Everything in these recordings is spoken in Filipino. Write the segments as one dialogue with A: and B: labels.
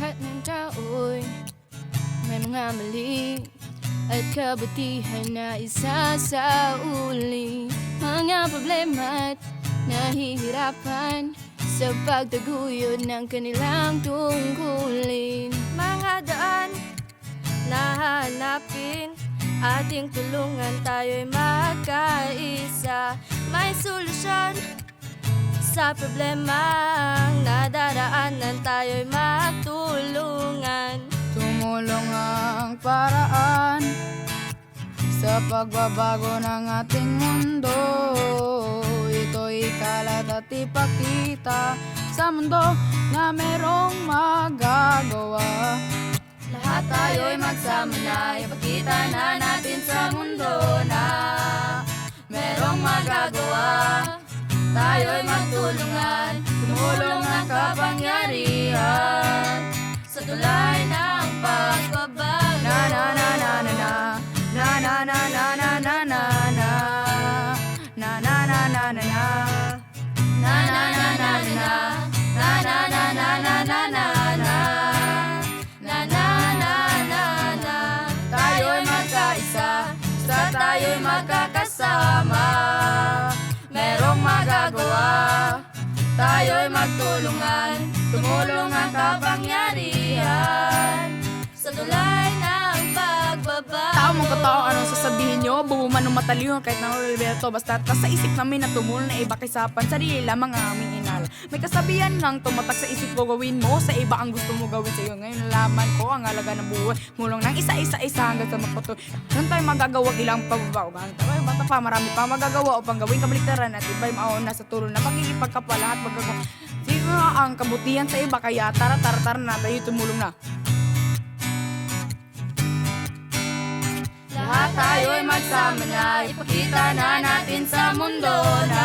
A: lahat ng may mga mali At kabutihan na isa sa uli. Mga problema at nahihirapan Sa pagtaguyod ng kanilang tungkulin.
B: Mga daan na hanapin Ating tulungan tayo'y magkaisa. May solusyon sa problemang nadaraanan tayo'y magtulungan
C: paraan sa pagbabago ng ating mundo. Ito'y kalat at ipakita sa mundo na merong magagawa.
B: Lahat tayo'y magsama na Ipakita na natin sa mundo na Merong magagawa Tayo'y magtulungan Tayo'y magtulungan Tumulong ang kapangyarihan. Sa tulay ng pagbabago
C: Tao mong katao, anong sasabihin nyo? Bubo man ng mataliw, kahit na Roberto Basta sa isip namin na tumulong na iba kisapan Sarili lamang ang aming May kasabihan lang tumatak sa isip ko gawin mo Sa iba ang gusto mo gawin sa'yo. Ngayon nalaman ko ang halaga ng buhay. Mulong ng isa-isa-isa hanggang sa mapatuloy Saan tayo magagawa ilang pababaw Hanggang tayo bata pa, marami pa magagawa. Upang gawin kabaliktaran at iba'y mauna sa tulong Na pagkikipagkapala at magagawa Sino ang kabutihan sa iba Kaya tara tara tara na tayo tumulong na.
B: Lahat tayo'y magsama na Ipakita na natin sa mundo na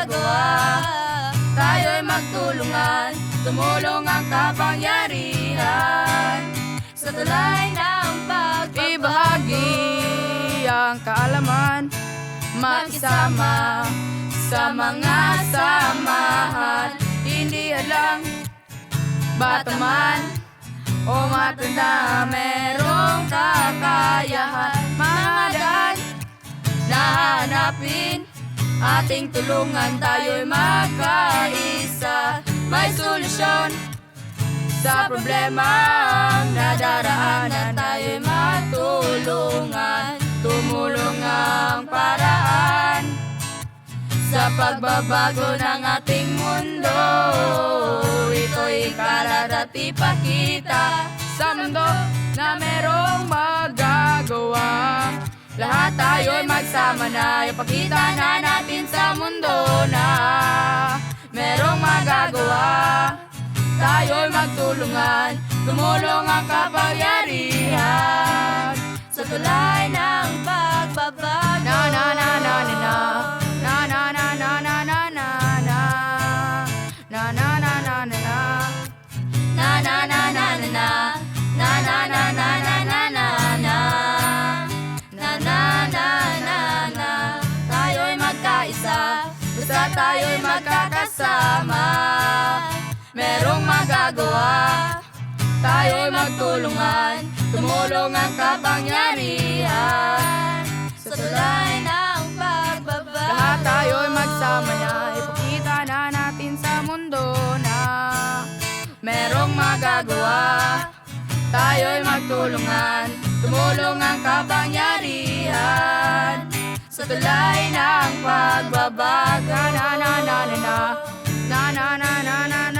B: magagawa Tayo'y magtulungan Tumulong ang kapangyarihan. Sa tulay ng pagbabago
C: ibahagi ang kaalaman makisama sa mga samahan. Hindi alam bata man o matanda merong kakayahan. Mga daan
B: na Ating tulungan tayo'y magkaisa. May solusyon sa problema ang nadaraanan. Tayo'y matulungan Tumulong ang paraan Sa pagbabago ng ating mundo. Ito'y kalat at ipakita
C: sa mundo na merong magagawa
B: Lahat tayo'y magsama na. Ipakita na natin sa mundo na Merong magagawa. Tayo'y magtulungan Tumulong ang kapangyarihan magagawa Tayo'y magtulungan Tumulong ang kapangyarihan. Sa tulay ng pagbaba.
C: Lahat tayo'y magsama niya. Ipakita na natin sa mundo na
B: Merong magagawa. Tayo'y magtulungan Tumulong ang kapangyarihan. Sa tulay ng pagbabaga.
C: Na na na na na. Na na na na na na.